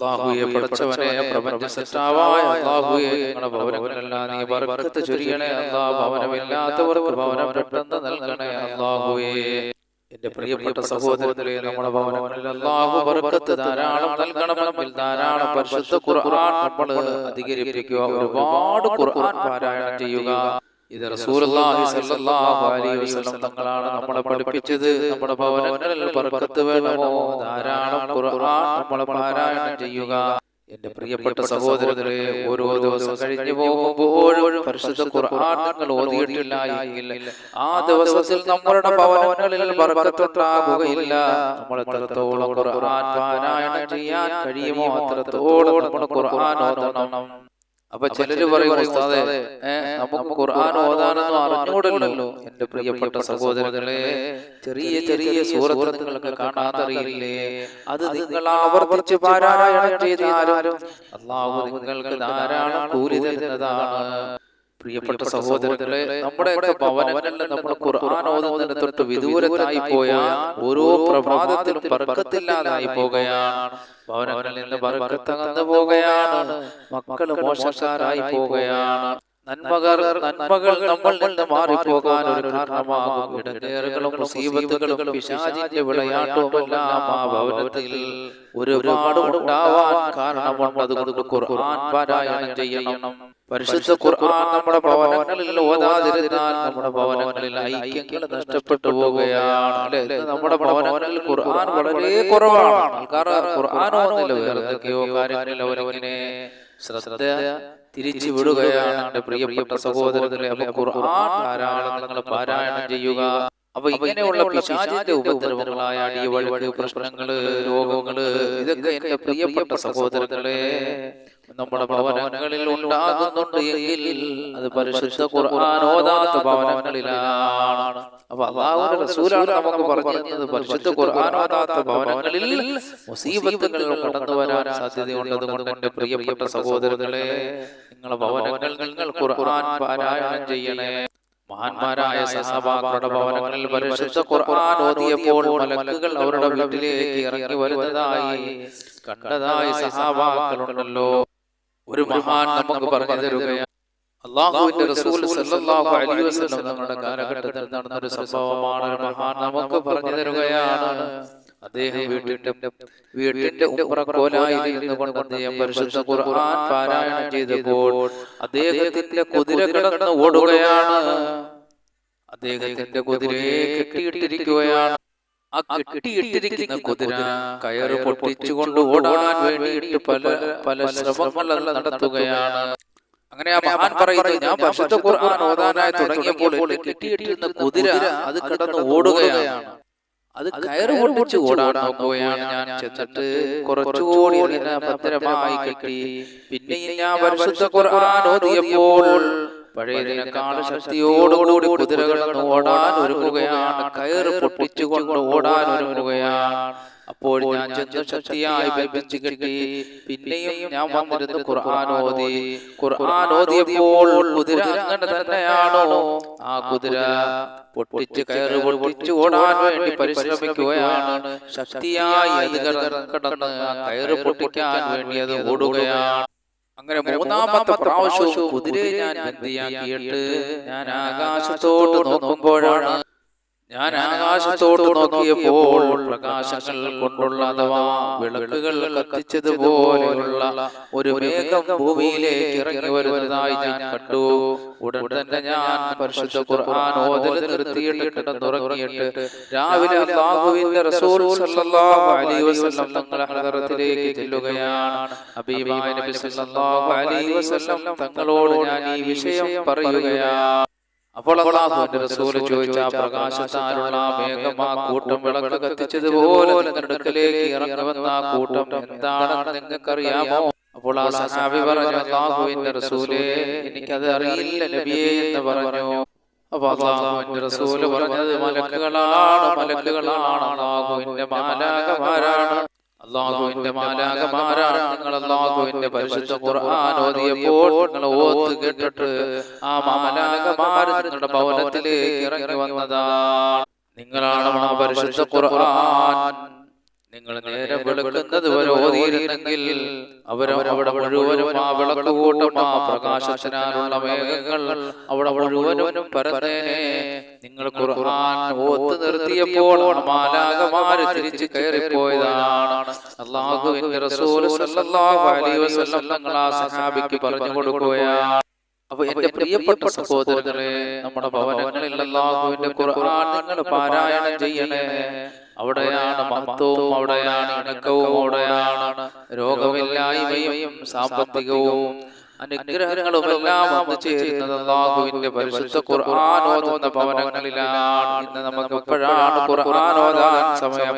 അള്ളാഹുയെ പടച്ചവനെ പ്രപഞ്ച സൃഷ്ടാവായ അള്ളാഹുയെ ഞങ്ങളുടെ ഭവനങ്ങളെല്ലാം നീ ബർക്കത്ത് ചൊരിയണേ ഭവനമില്ലാത്തവർക്ക് ഭവനം പെട്ടെന്ന് നൽകണേ അള്ളാഹുയെ എന്റെ പ്രിയപ്പെട്ട സഹോദരങ്ങളെ നമ്മുടെ ഭവനങ്ങളിൽ അള്ളാഹു ബർക്കത്ത് ധാരാളം നൽകണമെങ്കിൽ ധാരാളം പരിശുദ്ധ ഖുർആൻ നമ്മൾ അധികരിപ്പിക്കുക ഒരുപാട് ഖുർആൻ പാരായണം ചെയ്യുക. ഇത് റസൂലുള്ളാഹി സ്വല്ലല്ലാഹു അലൈഹി വസല്ലം തങ്ങളാണ് നമ്മളെ പഠിപ്പിച്ചത്. നമ്മുടെ ഭവനങ്ങളിൽ ബർക്കത്ത് വേണമോ? ധാരാളം ഖുർആൻ നമ്മൾ പാരായണം ചെയ്യുക. എന്റെ പ്രിയപ്പെട്ട സഹോദരങ്ങളെ ഓരോ ദിവസം കഴിഞ്ഞു പോകുമ്പോഴും പരിശുദ്ധ ഖുർആൻ നിങ്ങൾ ഓതിയിട്ടില്ല. എങ്കിൽ ആ ദിവസത്തിൽ നമ്മളുടെ ഭവനങ്ങളിൽ ബർക്കത്തുണ്ടാകുകയില്ല നമ്മൾ എത്രത്തോളം ഖുർആൻ പാരായണം ചെയ്യാൻ കഴിയുമോ അത്രത്തോളം നമ്മൾ ഖുർആൻ ഓതണം. അപ്പൊ ചിലര് പറയും നമുക്ക് ഖുർആൻ ഓതാനൊന്നും അറിഞ്ഞൂടല്ലോ. എന്റെ പ്രിയപ്പെട്ട സഹോദരങ്ങളെ ചെറിയ ചെറിയ സൂറത്ത് നിങ്ങൾക്ക് കാണാതറിയില്ലേ അത് നിങ്ങൾ ആവർത്തിച്ച് പാരായണം ചെയ്താലും അള്ളാഹു നിങ്ങൾക്ക് ധാരാളം കൂലി തരുന്നതാണ്. പ്രിയപ്പെട്ട സഹോദരങ്ങളെ നമ്മുടെയൊക്കെ ഭവനങ്ങളിൽ നമ്മൾ ഖുർആൻ ഓതുന്നതിന് തൊട്ട് വിദൂരത്തായി പോയാൽ ഓരോ പ്രഭാതത്തിലും പറക്കത്തില്ലാതായി പോകുകയാണ് ഭവനങ്ങളിൽ നിന്ന് ബർക്കത്തകന്നു പോവുകയാണ്. മക്കൾ മോശക്കാരായി പോവുകയാണ്. നന്മകൾ നന്മകൾ നമ്മൾ നിന്ന് മാറിപ്പോകാൻ ഒരു കാരണമാകും. ഇടങ്ങേറുകളും മുസീബത്തുകളും പിശാചിന്റെ വിളയാട്ടവുമെല്ലാം ആ ഭവനത്തിൽ ഒരുപാട് ഉണ്ടാവാൻ കാരണം അതുകൊണ്ട് ഖുർആൻ പാരായണം ചെയ്യണം. പരിശുദ്ധ ഖുർആൻ നമ്മുടെ ഭവനങ്ങളിൽ ഓതാതിരുന്നാൽ നമ്മുടെ ഭവനങ്ങളിൽ ഐക്യങ്ങൾ നഷ്ടപ്പെട്ടു പോവുകയാണ്. അല്ലെ? നമ്മുടെ ഭവനങ്ങളിൽ ഖുർആൻ വളരെ കുറവാണ്. ആൾക്കാർ ഖുർആാനോ വേറെ എന്തൊക്കെയോ കാര്യങ്ങളിൽ അവരവനെ ശ്രദ്ധ തിരിച്ചു വിടുകയാണ് പ്രിയപ്പെട്ട സഹോദരങ്ങളെ അപ്പൊ ഖുർആൻ ധാരാളം നിങ്ങൾ പാരായണം ചെയ്യുക. അപ്പൊ ഇങ്ങനെയുള്ള പിശാചിന്റെ ഉപദ്രവങ്ങളായ അടിയവഴക്ക് പ്രശ്നങ്ങൾ രോഗങ്ങൾ ഇതൊക്കെ എന്റെ പ്രിയപ്പെട്ട സഹോദരങ്ങളെ നമ്മുടെ ഭവനങ്ങളിൽ ഉണ്ടാകുന്നുണ്ട് എങ്കിൽ അത് പരിശുദ്ധ ഖുർആൻ ഓതാത്ത ഭവനങ്ങളിലാണ്. അപ്പൊ അള്ളാഹുവിന്റെ റസൂലാണ് നമുക്ക് പറഞ്ഞത് പരിശുദ്ധ ഖുർആൻ ഓതാത്ത ഭവനങ്ങളിൽ മുസീബത്തുകൾ കടന്നു വരാൻ സാധ്യതയുണ്ട് അതുകൊണ്ട് എന്റെ പ്രിയപ്പെട്ട സഹോദരങ്ങളെ നിങ്ങളെ ഭവനങ്ങൾ നിങ്ങൾ ഖുർആൻ പാരായണം ചെയ്യണേ. മഹാന്മാരായ സഹാബാക്കളുടെ ഭവനങ്ങളിൽ പരിശുദ്ധ ഖുർആൻ ഓതിയപ്പോൾ മലക്കുകൾ അവരുടെ വീട്ടിലേക്ക് ഇറങ്ങി വരുന്നതായി കണ്ടതായി സഹാബാക്കളുണ്ടല്ലോ. ഒരു മഹാൻ നമുക്ക് പറഞ്ഞു തരുകയാണ്. അള്ളാഹുവിന്റെ റസൂൽ സല്ലല്ലാഹു അലൈഹി വസല്ലം നമ്മുടെ കാലഘട്ടത്തിൽ നടന്ന ഒരു സംഭവമാണ് മഹാൻ നമുക്ക് പറഞ്ഞു തരുകയാണ്. അദ്ദേഹം വീട്ടിന്റെ വീട്ടിന്റെ കൊണ്ട് അദ്ദേഹം പരിശുദ്ധ ഖുർആൻ പാരായണം ചെയ്തപ്പോൾ അദ്ദേഹത്തിന്റെ കുതിര കിടന്ന് ഓടുകയാണ്. അദ്ദേഹത്തിന്റെ കുതിരയെ കെട്ടിയിട്ടിരിക്കുകയാണ്. ആ കെട്ടിയിട്ടിരിക്കുന്ന കുതിര കയറ് പൊട്ടിച്ചുകൊണ്ട് ഓടാൻ വേണ്ടിയിട്ട് പല പല ശ്രമങ്ങൾ നടത്തുകയാണ്. അങ്ങനെ ആ മഹാൻ പറയുന്നത് ഞാൻ പരിശുദ്ധ ഖുർആൻ ഓതാനായി തുടങ്ങിയപ്പോൾ കെട്ടിയിട്ടിരുന്ന കുതിര അത് കിടന്ന് ഓടുകയാണ്. അത് കയറ് പൊട്ടിച്ച് ഓടാൻ നോക്കുകയാണ് ഞാൻ ചെന്നിട്ട് കുറച്ചുകൂടി അതിനെ ഭദ്രമായി കിട്ടി. പിന്നെ ഞാൻ പരിശുദ്ധ ഖുർആൻ ഓതിയപ്പോൾ പഴയതിനേക്കാൾ ശക്തിയോടുകൂടി കുതിര ഓടാൻ ഒരുങ്ങുകയാണ്. കയറ് പൊട്ടിച്ചുകൊണ്ട് ഓടാൻ ഒരുങ്ങുകയാണ്. അപ്പോൾ ഞാൻ ചെന്ന് ശക്തിയായി ബന്ധിച്ചു കിട്ടി പിന്നെയും ഞാൻ വന്നിരുന്ന് ഖുർആൻ ഓതി. ഖുർആൻ ഓതിയപ്പോൾ കുതിര അങ്ങനെ തന്നെയാണോ? ആ കുതിര പൊട്ടിച്ച് കയറ് പൊട്ടിച്ച് ഓടാൻ വേണ്ടി പരിശ്രമിക്കുകയാണ്. ശക്തിയായി അത് കടന്ന് കയറ് പൊട്ടിക്കാൻ വേണ്ടി അത് ഓടുകയാണ്. അങ്ങനെ മൂന്നാമത്തെ പ്രാവശ്യവും കുതിരയെ ഞാൻ ബന്ധിയാക്കിയിട്ട് ഞാൻ ആകാശത്തോട് നോക്കുമ്പോഴാണ് ഞാൻ ആകാശത്തോട്ട് നോക്കിയപ്പോൾ പ്രകാശങ്ങൾ കൊണ്ടുള്ള അഥവാ വിളക്കുകൾ കത്തിച്ചതുപോലെയുള്ള ഒരു മേഘം ഭൂമിയിലേക്ക് ഇറങ്ങി വരുന്നതായി ഞാൻ കണ്ടു. ഉടൻ തന്നെ ഞാൻ പരിശുദ്ധ ഖുർആൻ ഓതൽ നിർത്തിയിട്ട് കിടന്നുറങ്ങിയിട്ട് രാവിലെ അല്ലാഹുവിന്റെ റസൂൽ സല്ലല്ലാഹു അലൈഹി വസല്ലം തങ്ങളുടെ ഹദറത്തിലേക്ക് ചെല്ലുകയാണ്. ഹബീബായ നബി സല്ലല്ലാഹു അലൈഹി വസല്ലം തങ്ങളോട് ഞാൻ ഈ വിഷയം പറയുകയാണ്. അപ്പോൾ അള്ളാഹുവിന്റെ റസൂൽ ചോദിച്ച പ്രകാശത്താലുള്ള മേഘം ആ കൂട്ടം വിളക്ക് കത്തിച്ചതുപോലെ നിങ്ങളുടെ അടുക്കലേക്ക് ആ കൂട്ടം എന്താണെന്ന് നിങ്ങൾക്കറിയാമോ? അപ്പോൾ ആ സഹാബി പറഞ്ഞു അള്ളാഹുവിന്റെ റസൂലേ എനിക്കത് അറിയില്ല നബിയേ എന്ന് പറഞ്ഞു. അപ്പൊ അള്ളാഹുവിന്റെ റസൂൽ പറഞ്ഞത് മലക്കുകളാണ് മലക്കുകളാണ് അള്ളാഹുവിന്റെ മാലാകമാരാണ് അള്ളാഹുവിന്റെ മാലാകമാരാണ് നിങ്ങൾ അള്ളാഹുവിന്റെ പരിശുദ്ധ ഖുർആൻ ഓതിയപ്പോൾ നിങ്ങൾ ഓത്ത് കേട്ടിട്ട് ആ മാലാകമാർ നിങ്ങളുടെ ഭവനത്തിലേക്ക് ഇറങ്ങി വന്നതാണ് നിങ്ങളാണ് ആ പരിശുദ്ധ ഖുർആൻ. നിങ്ങൾ നേരെ വെളുക്കുന്നത് വരെ ഓതിയിരുന്നെങ്കിൽ അവർ അവിടെ മുഴുവനും ആ വിളക്ക് കൂട്ടം ആ പ്രകാശത്തിനാലുള്ള മേഘങ്ങൾ അവിടെ മുഴുവനും പരതേനെ നിങ്ങൾ ഖുർആൻ ഓത്ത് നിർത്തിയപ്പോൾ മാലാകമാര് തിരിച്ചു കയറിപ്പോയതാണ്. അള്ളാഹുവിന്റെ റസൂൽ സല്ലല്ലാഹു അലൈഹി വസല്ലം തങ്ങൾ ആ സഹാബിക്ക് പറഞ്ഞു കൊടുക്കുകയാണ്. അപ്പൊ എന്റെ പ്രിയപ്പെട്ട സഹോദരങ്ങളെ നമ്മുടെ ഭവനങ്ങളിൽ അല്ലാഹുവിന്റെ ഖുർആൻ നിങ്ങൾ പാരായണം ചെയ്യണേ. അവിടെയാണ് മഹത്വവും അവിടെയാണ് ഇണക്കവും അവിടെയാണ് രോഗമില്ലായ്മയും സാമ്പത്തികവും അനുഗ്രഹങ്ങളും എല്ലാം വന്നു ചേരുന്നത് അള്ളാഹുവിന്റെ പരിശുദ്ധ ഖുർആൻ ഓതുന്ന ഭവനങ്ങളിലാണ്. ഇന്ന് നമുക്ക് എപ്പോഴാണ് ഖുർആൻ സമയം?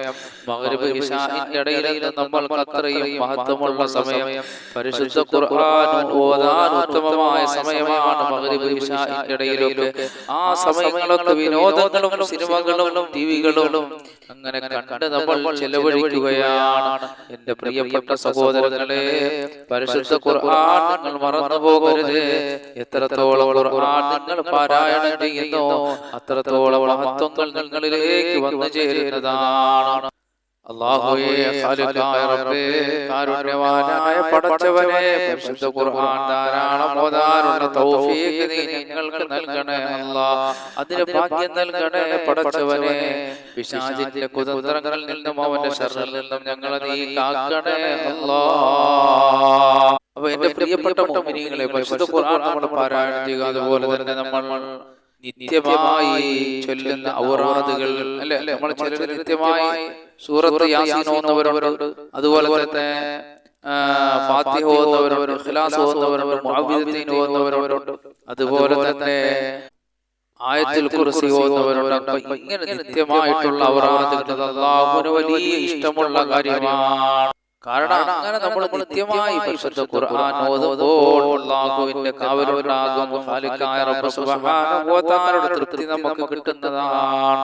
മഗ്രിബ് ഇശാഇന്റെ ഇടയിൽ നമ്മൾ അത്രയും മഹത്വമുള്ള സമയം. പരിശുദ്ധ ഖുർആൻ ഓതാൻ ഉത്തമമായ സമയമാണ് മഗ്രിബ് ഇശാഇന്റെ ഇടയിലൊക്കെ. ആ സമയങ്ങളൊക്കെ വിനോദങ്ങളും സിനിമകളും ടിവികളും അങ്ങനെ കണ്ട് നമ്മൾ ചെലവഴിക്കുകയാണ്. എന്റെ പ്രിയപ്പെട്ട സഹോദരങ്ങളെ പരിശുദ്ധ ഖുർആൻ നിങ്ങൾ മറന്നു പോകരുത്. എത്രത്തോളം ഖുർആൻ നിങ്ങൾ പാരായണം ചെയ്യുന്നു അത്രത്തോളം മഹത്വങ്ങൾ നിങ്ങളിലേക്ക് വന്നു ചേരുന്നതാണ്. കാരുണ്യവാനായ പടച്ചവനെ പരിശുദ്ധ ഖുർആൻ ധാരാളം ഓതാനുള്ള തൗഫീഖ് നീ ഞങ്ങൾക്ക് നൽകണേ അതിന് ഭാഗ്യം നൽകണേ പടച്ചവനെ. പിശാചിന്റെ കുതന്ത്രങ്ങളിൽ നിന്നും അവന്റെ ശർറിൽ നിന്നും ഞങ്ങളെ നീ കാക്കണേ എന്റെ പ്രിയപ്പെട്ട മുഅ്മിനീങ്ങളെ പരിശുദ്ധ ഖുർആൻ നമ്മൾ പാരായണം ചെയ്യുക അതുപോലെ തന്നെ നമ്മൾ നിത്യമായി ചൊല്ലുന്ന ഔറാദുകൾ അല്ലെ? നമ്മൾ ചിലർ നിത്യമായി സൂറത്ത് യാസീൻ ഓതുന്നവരുണ്ട് അതുപോലെ തന്നെ ഫാത്തിഹ ഓതുന്നവരുണ്ട് ഇഖ്ലാസ് ഓതുന്നവരുണ്ട് മുഅവ്വിദത്തീൻ ഓതുന്നവരുണ്ട് അതുപോലെ തന്നെ ആയത്തിൽ കുറിച്ച് ഓതുന്നവരുണ്ട് ഇങ്ങനെ നിത്യമായിട്ടുള്ള ഔറാദുകൾ അള്ളാഹുവിന് വലിയ ഇഷ്ടമുള്ള കാര്യമാണ് കാരണം അങ്ങനെ നമ്മൾ നിത്യമായി പരിശുദ്ധ ഖുർആൻ ഓതുമ്പോൾ അല്ലാഹുവിന്റെ കാവലുണ്ടാകും ഖാലിഖായ റബ്ബ് സുബ്ഹാനഹു വ തആലയുടെ തൃപ്തി നമുക്ക് കിട്ടുന്നതാണ്.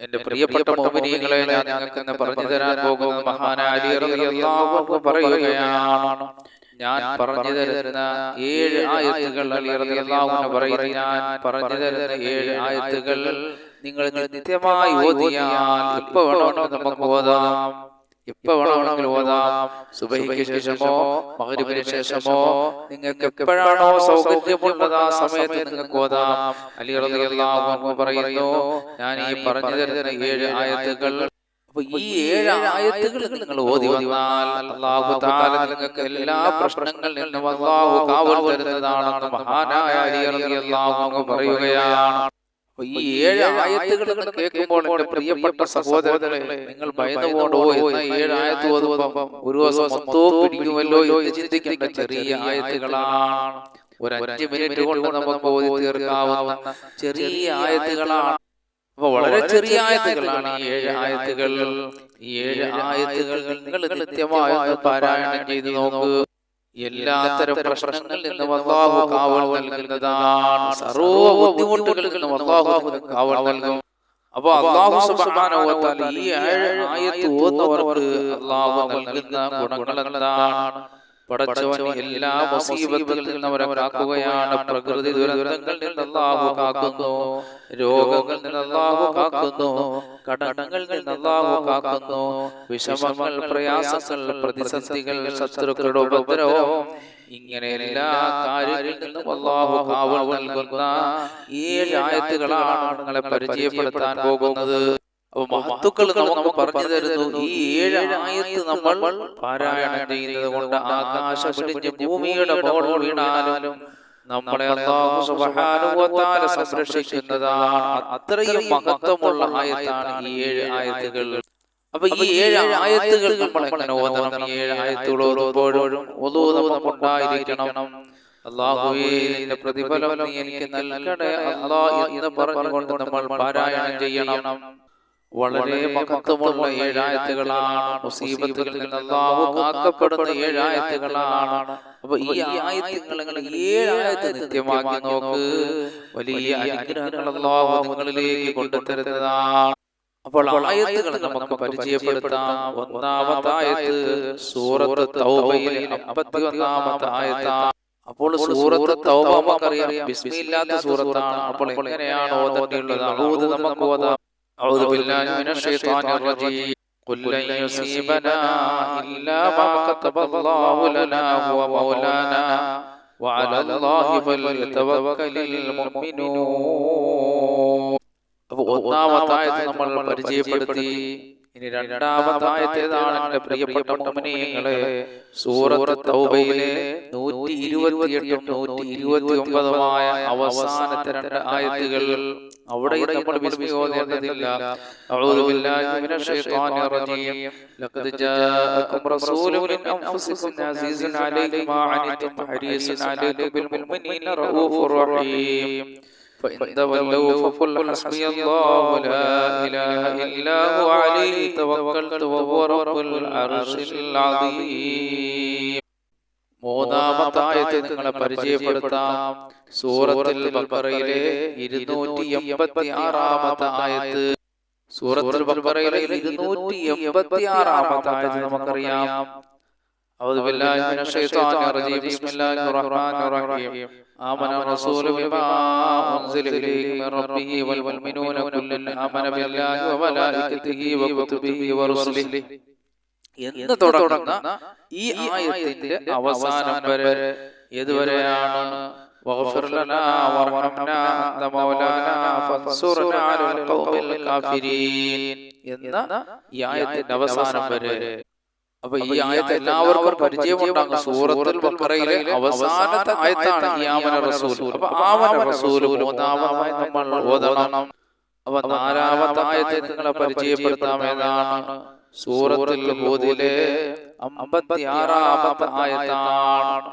എന്റെ പ്രിയപ്പെട്ട മുഅ്മിനീങ്ങളെ ഞാൻ നിങ്ങൾക്ക് പറഞ്ഞു തരാൻ പോകുന്ന മഹാനായ അലി റളിയല്ലാഹു അൻഹു പറയുകയാണ്. ഞാൻ പറഞ്ഞു തരുന്ന ഏഴ് ആയത്തുകൾ അലി റളിയല്ലാഹു അൻഹു പറയുന്നു ഞാൻ പറഞ്ഞു തരുന്ന ഏഴ് ആയത്തുകൾ നിങ്ങൾ നിത്യമായി ഓതിയാൽ ഇപ്പൊ വേണമെങ്കിലും നമുക്ക് ഓതാം. എപ്പോ വേണമെങ്കിൽ ഓതാം. സുബഹിക്ക് ശേഷമോ മഗ്രിബിന് ശേഷമോ നിങ്ങൾക്ക് എപ്പോഴാണോ സൗകര്യമുള്ളത് ആ സമയത്ത് നിങ്ങൾക്ക് ഓതാം. അലി റളിയല്ലാഹു പറയുന്നു ഞാൻ ഈ പറഞ്ഞു തരുന്ന ഏഴ് ആയത്തുകൾ. ഈ ഏഴ് ആയത്തുകൾ നിങ്ങൾ ഓതി വന്നാൽ അള്ളാഹു താല നിങ്ങൾക്ക് എല്ലാ പ്രശ്നങ്ങളിൽ നിന്നും അള്ളാഹു കാവൽ തരുന്നതാണെന്ന് മഹാനായ അലി റളിയല്ലാഹു പറയുകയാണ്. ഈ ഏഴ് ആയത്തുകൾ കേൾക്കുമ്പോൾ എന്റെ പ്രിയപ്പെട്ട സഹോദരങ്ങളെ നിങ്ങൾ ഭയന്നു പോകണ്ടോ എന്ന ഏഴ് ആയത്ത് ഓതുമ്പോൾ ഒരു ദിവസം മൊത്തവും പിടിക്കുമല്ലോ എന്ന് ചിന്തിക്കേണ്ട ചെറിയ ആയത്തുകളാണ്. ഒരു അഞ്ച് മിനിറ്റ് കൊണ്ട് നമുക്ക് ഓതി തീർക്കാവുന്ന ചെറിയ ആയത്തുകളാണ്. അപ്പൊ വളരെ ചെറിയ ആയത്തുകളാണ് ഈ ഏഴ് ആയത്തുകൾ. ഈ ഏഴ് ആയത്തുകൾ നിങ്ങൾ നിത്യമായി പാരായണം ചെയ്ത് നോക്ക്. എല്ലാത്തരം പ്രശ്നങ്ങളിൽ നിന്നും അള്ളാഹു കാവൽ നൽകുന്നതാണ് സർവ ബുദ്ധിമുട്ടുകളിൽ നിന്നും അള്ളാഹു കാവൽ നൽകും. അപ്പൊ അള്ളാഹു തആല ഈ ഏഴ് ആയത്ത് ഓതുന്നവർക്ക് അള്ളാഹു നൽകുന്ന ഗുണങ്ങൾ എന്താണ് പടച്ചവൻ എല്ലാ മുസീബത്തുകളിൽ നിന്ന് അവരെ കാക്കുകയാണ് പ്രകൃതി ദുരന്തങ്ങളിൽ നിന്ന് അല്ലാഹു കാക്കുന്നു. രോഗങ്ങളിൽ നിന്ന് അല്ലാഹു കാക്കുന്നു. കടങ്ങളിൽ നിന്ന് അല്ലാഹു കാക്കുന്നു. വിഷമങ്ങൾ പ്രയാസങ്ങൾ പ്രതിസന്ധികൾ ശത്രുക്കളുടെ ഉപദ്രവം ഇങ്ങനെ എല്ലാ കാര്യങ്ങളിൽ നിന്നും അള്ളാഹു കാവൽ നൽകുന്ന ഏഴ് ആയത്തുകളാണ് നിങ്ങളെ പരിചയപ്പെടുത്താൻ പോകുന്നത്. മഹത്തുക്കൾ നമുക്ക് പറഞ്ഞു തരുന്നു. ഈ ഏഴ് ആയത്ത് നമ്മൾ പാരായണം ചെയ്യുന്നത് കൊണ്ട് ആകാശം പിടിഞ്ഞ് ഭൂമിയുടെ മോൾ വീണാലും നമ്മളെ അള്ളാഹു തആല സംരക്ഷിക്കുന്നതാണ്. അത്രയും മഹത്വമുള്ള ആയത്താണ് ഈ ഏഴ് ആയത്തുകൾ. അപ്പൊ ഈ ഏഴ് ആയത്തുകൾ നമ്മൾ എങ്ങനെ ഓതണം? ഈ ഏഴ് ആയത്തുകൾ ഓരോപ്പോഴും നമുക്കുണ്ടായിരിക്കണം അള്ളാഹുവേ നിന്റെ പ്രതിഫലം നീ എനിക്ക് നൽകണേ. അള്ളാഹ് എന്ന് പറഞ്ഞുകൊണ്ട് നമ്മൾ പാരായണം ചെയ്യണം. വളരെ മഹത്വമുള്ള ഏഴായത്തുകളാണ് മുസീബത്തുകളിൽ നിന്ന് അള്ളാഹു കാക്കപ്പെടുന്ന ഏഴായത്തുകളാണ് അപ്പൊ ഈ ആയത്തുകൾ ഏഴായത്ത് നിത്യമാക്കി നോക്ക്. വലിയ അനുഗ്രഹങ്ങൾ അള്ളാഹു നിങ്ങളിലേക്ക് കൊണ്ടുതരുന്നതാണ്. അപ്പോൾ ആയത്തുകൾ നമുക്ക് പരിചയപ്പെടുത്താം. ഒന്നാമത്തെ ആയത്ത് സൂറത്ത് തൗബയിലെ അമ്പത്തി ഒന്നാമത്തെ ആയത്താണ്. അപ്പോൾ സൂറത്ത് തൗബ നമുക്കറിയാം. ബിസ്മില്ലാത്ത സൂറത്താണ്. അപ്പോൾ എങ്ങനെയാണ് ഓതേണ്ടിയുള്ളത് നമുക്ക് ഓതാം. أعوذ بالله من الشيطان الرجيم قل لن يصيبنا إلا ما كتب الله لنا هو مولانا وعلى الله فليتوكل المؤمنون അപ്പൊ ഒന്നാമത്തായത് നമ്മൾ പരിചയപ്പെടുത്തി ഇനി രണ്ടാമതായത്തേതാണ് എന്റെ പ്രിയപ്പെട്ട സൂറത്ത് തൗബയിലെ നൂറ്റി ഇരുപത്തിയെട്ടും നൂറ്റി ഇരുപത്തി ഒമ്പതുമായ അവസാനത്തെ രണ്ട് ആയത്തുകൾ. അവിടെ നമ്മൾ فإن تولوا فقل حسبي الله لا إله إلا هو عليه توكلت وهو رب العرش العظيم മൂന്നാമത്തെ ആയത്തെ നിങ്ങളെ പരിചയപ്പെടുത്താം സൂറത്തിൽ ബഖറയിലെ ഇരുന്നൂറ്റി എൺപത്തി ആറാമത്തെ ആയത്ത് സൂറത്തിൽ ബഖറയിലെ ഇരുന്നൂറ്റി എൺപത്തി ആറാമത്തെ ആയത്ത് നമുക്കറിയാം أعوذ بالله من الشيطان الرجيم بسم الله الرحمن الرحيم آمن الرسول بما أنزل إليه من ربه والمؤمنون كل آمن بالله وملائكته وكتبه ورسله എന്ന് തുടങ്ങുന്ന ഈ ആയത്തിന്റെ അവസാനം വരെ ഏതുവരെയാണ് واغفر لنا وارحمنا أنت مولانا فانصرنا على القوم الكافرين എന്ന ഈ ആയത്തിന്റെ അവസാനം വരെ അപ്പൊ ഈ ആയത്ത് എല്ലാവർക്കും പരിചയമുണ്ടാകും സൂറത്തുൽ ബഖറയിലെ അവസാനത്തെ ആയത്താണ് ഈ ആമന റസൂൽ അപ്പൊ ആമന റസൂൽ മൂന്നാമതായി നമ്മൾ ഓതണം അപ്പൊ നാലാമത്തെ ആയത്തെ നിങ്ങളെ പരിചയപ്പെടുത്താമേതാണ് സൂറത്തുൽ ഹൂദിലെ അമ്പത്തി ആറാമത്തെ ആയത്താണ്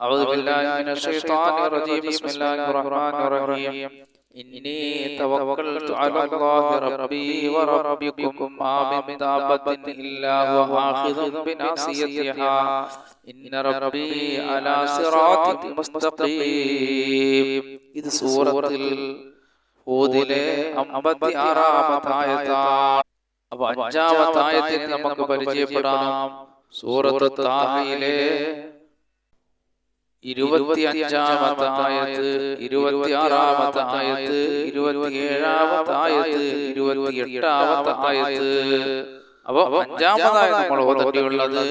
أعوذ بالله من الشيطان الرجيم بسم الله الرحمن الرحيم إني توكلت على الله ربي وربكم ما من دابة إلا هو آخذ بناصيتها إن ربي على صراط مستقيم ഇത് സൂറത്തിൽ ഹൂദിലെ അമ്പത്തി ആറാമത്തെ ആയത്താണ് അപ്പൊ അഞ്ചാമത്തെ ആയത്തിനെ നമുക്ക് പരിചയപ്പെടാം സൂറത്ത് താഹയിലെ ഇരുപത്തി അഞ്ചാമത്തെ ആയത്ത് ഇരുപത്തി ആറാമത്തെ ആയത്ത് ഇരുപത്തി ഏഴാമത്തെ ആയത്ത് ഇരുപത്തി എട്ടാമത്തെ ആയത്ത് അപ്പൊ അഞ്ചാമതായി നമ്മൾ ഓതണ്ടിയുള്ളത്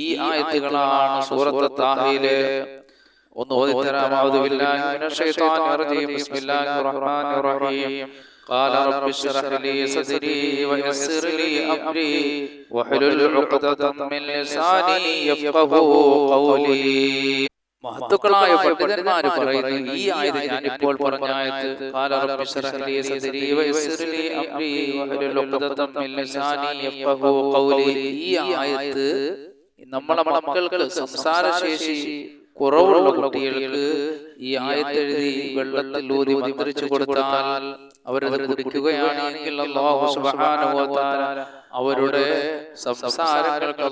ഈ ആയത്തുകളാണ് സൂറത്ത് താഹയിലെ ഒന്ന് ഓതിത്തരാമാവത് ബിസ്മില്ലാഹിർ റഹ്മാനിർ റഹീം قال رب اشرح لي صدري ويسر لي امري واحلل عقدة من لساني يفقهوا قولي മഹത്തുക്കളായ പണ്ഡിതന്മാർ പറയുന്നു ഈ ആയത് ഞാൻ ഇപ്പോൾ പറഞ്ഞ ഈ നമ്മളെ മക്കൾക്ക് സംസാരശേഷി കുറവുള്ള കുട്ടികൾക്ക് ഈ ആയത്തെഴുതി വെള്ളത്തിൽ ഊതി മന്ത്രിച്ചു കൊടുത്താൽ അവരത് കുടിക്കുകയാണ് എങ്കിൽ അല്ലാഹു സുബ്ഹാനഹു വ തആല അവരുടെ സംസാരങ്ങൾക്ക്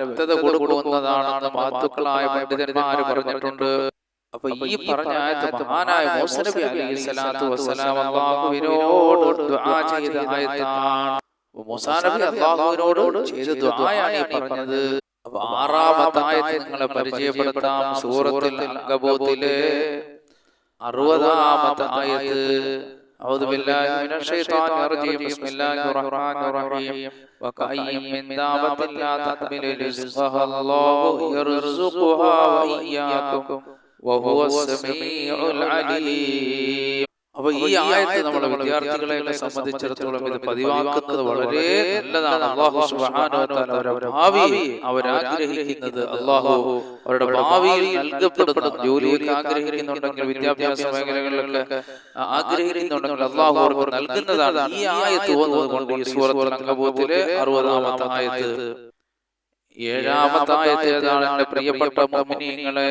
വ്യക്തത കൊടുക്കുന്നതാണെന്ന് മാത്തുക്കളായ പണ്ഡിതന്മാർ പറഞ്ഞിട്ടുണ്ട്. അപ്പൊ ഈ പറഞ്ഞ മഹാനായ മൂസ നബി അലൈഹി സ്വലാത്തു വസ്സലാം അല്ലാഹുവിനോട് ദുആ ചെയ്ത ആയത്താണ്. മൂസാ നബി ചെയ്ത ദുആയാണ് ഈ പറഞ്ഞത്. അപ്പൊ ആറാമത്തെ ആയത്ത് നിങ്ങളെ പരിചയപ്പെടുത്താം സൂറത്തുൽ അങ്കബൂത്തിലെ അറുപതാമത്തെ ആയത്ത് أعوذ بالله من الشيطان الرجيم بسم الله الرحمن الرحيم وكأي من دابة لا تحمل رزقها الله يرزقها وإياكم وهو السميع العليم അപ്പൊ ഈ ആയത്ത് നമ്മുടെ വിദ്യാർത്ഥികളെ സംബന്ധിച്ചിടത്തോളം ഇത് പതിവാക്കുന്നത് വളരെ നല്ലതാണ്. അള്ളാഹു അവരുടെ ഭാവി അവരാഗ്രഹിക്കുന്നത് അള്ളാഹു അവരുടെ ഭാവിയിൽ നൽകപ്പെടുന്ന ജോലിയൊക്കെ ആഗ്രഹിക്കുന്നുണ്ടെങ്കിൽ വിദ്യാഭ്യാസ മേഖലകളിലൊക്കെ ആഗ്രഹിക്കുന്നുണ്ടെങ്കിൽ അള്ളാഹു അവർക്ക് നൽകുന്നതാണ്. ഈ ആയത്ത് തോന്നുന്നത് കൊണ്ട് ഈ സൂറത്തുൽ അങ്കബൂത്തിലെ അറുപതാമത്തെ ആയത്ത്. ഏഴാമത്തെ ആയത്ത് ഏതാണ് പ്രിയപ്പെട്ട മുഅ്മിനീങ്ങളെ?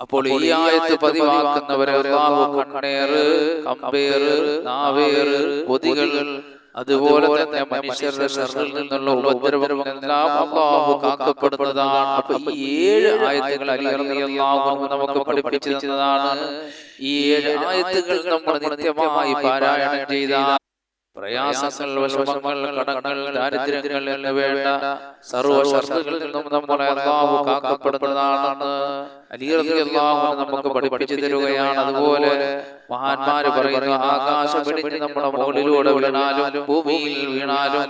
അപ്പോൾ ഈ ആയത്ത് പതിവാക്കുന്നവരെ അള്ളാഹു കണ്ണേറ് കമ്പേറ് നാവേറ് കൊതികൾ അതുപോലെ തന്നെ മനുഷ്യരുടെ ഷർറിൽ നിന്നുള്ള ഉപദ്രവങ്ങളെല്ലാം എല്ലാം അള്ളാഹു കാക്കപ്പെടുന്നതാണ്. അപ്പൊ ഈ ഏഴ് ആയത്തുകൾ നമുക്ക് പഠിപ്പിച്ചു തന്നതാണ് ഈ ഏഴ് ആയത്തുകൾ നമ്മൾ നിത്യമായി പാരായണം ചെയ്ത പ്രയാസങ്ങൾ കടങ്ങൾ ദാരിദ്ര്യങ്ങൾ നിന്നും നമ്മളെ നമുക്ക് പഠിപ്പിച്ചു തരുകയാണ്. അതുപോലെ മഹാന്മാര് പറയുന്നു ആകാശം പിടിഞ്ഞ് നമ്മുടെ മുകളിലൂടെ വീണാലും ഭൂമിയിൽ വീണാലും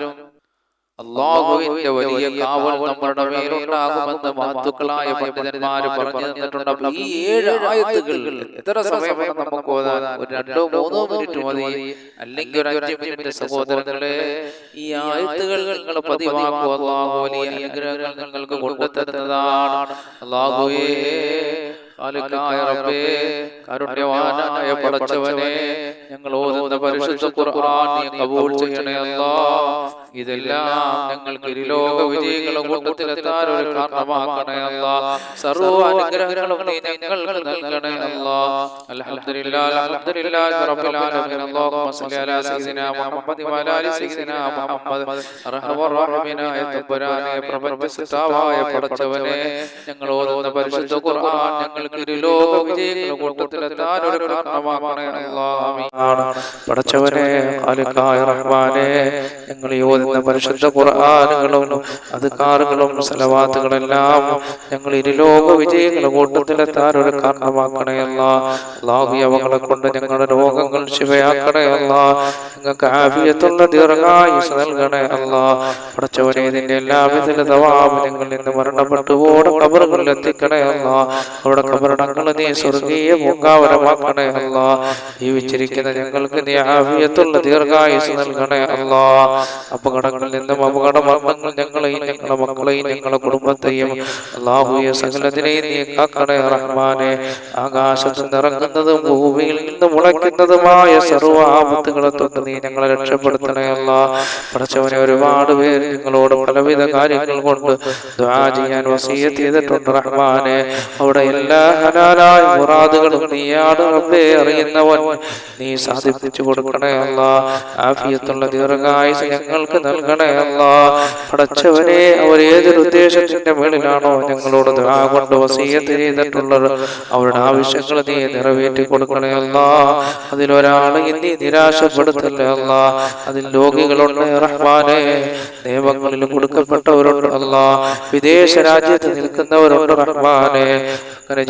അള്ളാഹുവിന്റെ വലിയ കാവൽ നമ്മുടെ മേലുണ്ടാകുമെന്ന് മഹത്തുക്കളായ പണ്ഡിതന്മാര് പറഞ്ഞു തന്നിട്ടുണ്ട് ഈ ഏഴ് ആയത്തുകൾ എത്ര സമയം നമുക്ക് ഒരു രണ്ടോ മൂന്നോ മിനിറ്റ് മതി? അല്ലെങ്കിൽ ഒരു അഞ്ച് മിനിറ്റ് സഹോദരങ്ങളെ ഈ ആയത്തുകൾ നിങ്ങൾ പതിവാക്കുക അള്ളാഹു വലിയ അനുഗ്രഹങ്ങൾ നിങ്ങൾക്ക് കൊണ്ടുത്തരുന്നതാണ് അള്ളാഹുവേ കാരുണ്യവാനായ പടച്ചവനെ ഞങ്ങൾ ഓതുന്ന പരിശുദ്ധ ഖുർആൻ ചെയ്യണേ അല്ലാ. ഇതെല്ലാം ഞങ്ങൾക്ക് ഇരുലോക വിജയികളുടെ കൂട്ടത്തിലെത്താൻ ഒരു കാരണമാക്കണേ അല്ലാ. സർവ അനുഗ്രഹങ്ങളും നീ ഞങ്ങൾക്ക് നൽകണേ അല്ലാ. റബ്ബിൽ ആലമീൻ. അല്ലാഹുമ്മ സ്വല്ലി അലാ സയ്യിദിനാ മുഹമ്മദ് സയ്യിദിനാ മുഹമ്മദ്. അർഹമർ റഹീമിനായ തമ്പുരാനെ പ്രപഞ്ച സൃഷ്ടാവായ പടച്ചവനെ ഞങ്ങൾ ഓതുന്ന പരിശുദ്ധ ഖുർആൻ ഞങ്ങൾക്ക് ഇരുലോക വിജയങ്ങളുടെ അല്ലാ ആമീൻ. പടച്ചവനെ റഹ്മാനെ ഞങ്ങൾ യോജിക്കുന്ന പരിശുദ്ധ ഖുർആനുകളും അധികാറുകളും സലവാത്തുകളെല്ലാം ഞങ്ങൾ ഇരുലോക വിജയങ്ങളുടെ കൂട്ടത്തിലെത്താൻ ഒരു കാരണമാക്കണയല്ല അള്ളാഹു അവങ്ങളെ കൊണ്ട് ഞങ്ങളുടെ രോഗങ്ങൾ ശിവയാക്കണയല്ല ഞങ്ങൾക്ക് ആഫിയത്തുള്ള ദീർഘായുസ് നൽകണേ അല്ല. പടച്ചവനെ ഇതിന്റെ എല്ലാവിധ തവാബ് ഞങ്ങൾ നിന്ന് മരണപ്പെട്ടു ഓടെ കബറുകളിൽ എത്തിക്കണേ അല്ല. അവിടെ കബറടങ്ങൾ നീ സ്വർഗീയ പൂങ്കാവരമാക്കണേ അല്ല. ജീവിച്ചിരിക്കുന്ന ഞങ്ങൾക്ക് നീ ആഫിയത്തുള്ള ദീർഘായുസ് നൽകണേ അല്ല. അപകടങ്ങളിൽ നിന്നും അപകട മരണങ്ങൾ ഞങ്ങളെയും ഞങ്ങളുടെ മക്കളെയും ഞങ്ങളുടെ കുടുംബത്തെയും അള്ളാഹുയ സകലത്തിനെയും നീ കാക്കണേ റഹ്മാനെ. ആകാശത്ത് നിറങ്ങുന്നതും ഭൂമിയിൽ നിന്ന് മുളയ്ക്കുന്നതുമായ സർവ ആപത്തുകളെ തൊട്ട് നീ ഞങ്ങളെ രക്ഷപ്പെടുത്തണേ അല്ല. പഠിച്ചവനെ ഒരുപാട് പേര് നിങ്ങളോട് പലവിധ കാര്യങ്ങൾ കൊണ്ട് ദ്വാ ചെയ്യാൻ വസീയത്ത് ചെയ്തിട്ടുണ്ട് റഹ്മാനെ. അവിടെ എല്ലാ ഹലാലായ മുറാദുകളും നീയാണ് റബ്ബേ അറിയുന്നവൻ. നീ സാധിപ്പിച്ചു കൊടുക്കണേ അല്ല. ആഫിയത്തുള്ള ദീർഘായുസ് ഞങ്ങൾക്ക് നൽകണേ അല്ല. പടച്ചവനെ അവർ ഏതൊരു ഉദ്ദേശത്തിന്റെ മേളിലാണോ ഞങ്ങളോട് കൊണ്ട് വസീയത്ത് ചെയ്തിട്ടുള്ളത്. അവരുടെ ആവശ്യങ്ങൾ നീ നിറവേറ്റി കൊടുക്കണേ അല്ല. അതിലൊരാളെ നീ നിരാശപ്പെടുത്തല്ലേ അല്ല. അതിൽ രോഗികളുണ്ട് റഹ്മാനെ. നിയമങ്ങളിൽ കൊടുക്കപ്പെട്ടവരുണ്ട് അല്ല. വിദേശ രാജ്യത്ത് നിൽക്കുന്നവരുണ്ട് റഹ്മാനെ. അങ്ങനെ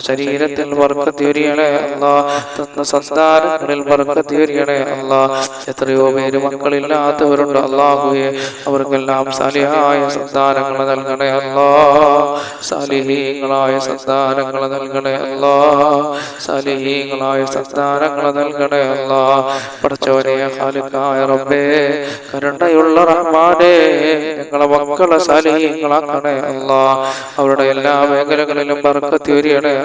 ശരീരത്തിൽ സന്താനങ്ങളിൽ അല്ല തന്ന സന്താനങ്ങളിൽ എത്രയോ പേര് മക്കളില്ലാത്തവരുണ്ട് അള്ളാഹുയെ അവർക്കെല്ലാം സാലിഹായ സന്താനങ്ങൾ നൽകണേ അല്ലാ സാലിഹീങ്ങളായ സന്താനങ്ങൾ നൽകണേ അല്ലാ സാലിഹീങ്ങളായ സന്താനങ്ങൾ നൽകണേ അല്ലാ പഠിച്ചവരെ റബ്ബേ. കരുണയുള്ള റഹ്മാനെ. ഞങ്ങളെ മക്കളെ സാലിഹീങ്ങളാക്കണേ അല്ലാ അവരുടെ എല്ലാ മേഖലകളിലും ബർക്കത്ത് വരികണേ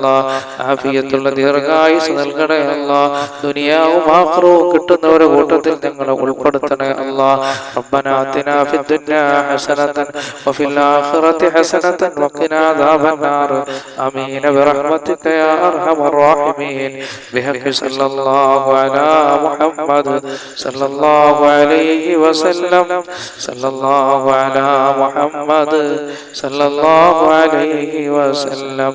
അല്ല ആഫിയത്തുള്ള ദീർഘായുസ് നൽകണേ അല്ല ദുനിയാവും ആഹ്റവും കിട്ടുന്നവരെ കൂട്ടത്തിൽ ഞങ്ങളെ ഉൾപ്പെടുത്തണേ അല്ല ربنا آتنا في الدنيا حسنة وفي الآخرة حسنة وقنا عذاب النار آمين برحمتك يا أرحم الراحمين بحق صلى الله على محمد صلى الله عليه وسلم صلى الله على محمد صلى الله عليه وسلم